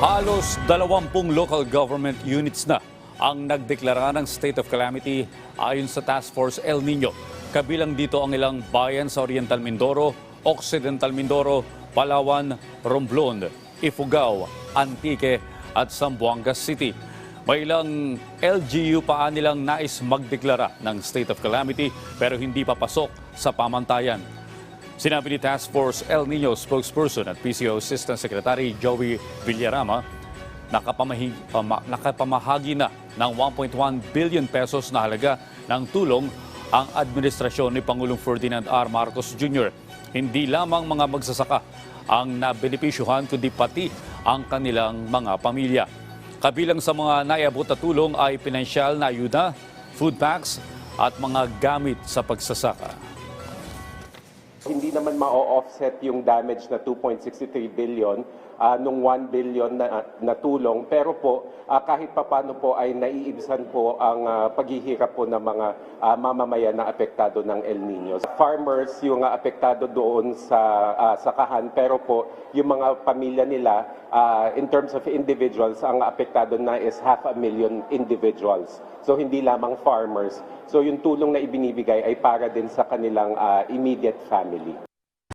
Halos 20 local government units na ang nagdeklara ng state of calamity ayon sa Task Force El Nino. Kabilang dito ang ilang bayan sa Oriental Mindoro, Occidental Mindoro, Palawan, Romblon, Ifugao, Antique at Zamboanga City. May ilang LGU pa nilang nais magdeklara ng state of calamity pero hindi papasok sa pamantayan. Sinabi ni Task Force El Nino spokesperson at PCO Assistant Secretary Joey Villarama, nakapamahagi na ng 1.1 billion pesos na halaga ng tulong ang administrasyon ni Pangulong Ferdinand R. Marcos Jr. Hindi lamang mga magsasaka ang nabenepisyuhan kundi pati ang kanilang mga pamilya. Kabilang sa mga naiabot na tulong ay pinansyal na ayuda, food packs at mga gamit sa pagsasaka. Hindi naman ma-offset yung damage na 2.63 billion ah, nung 1 billion na, na tulong. Pero po, ah, kahit papano po ay naiibsan po ang ah, paghihirap po ng mga ah, mamamayan na apektado ng El Nino. Farmers yung ah, apektado doon sa ah, sakahan, pero po yung mga pamilya nila, ah, in terms of individuals, ang apektado na is half a million individuals. So hindi lamang farmers. So yung tulong na ibinibigay ay para din sa kanilang ah, immediate family.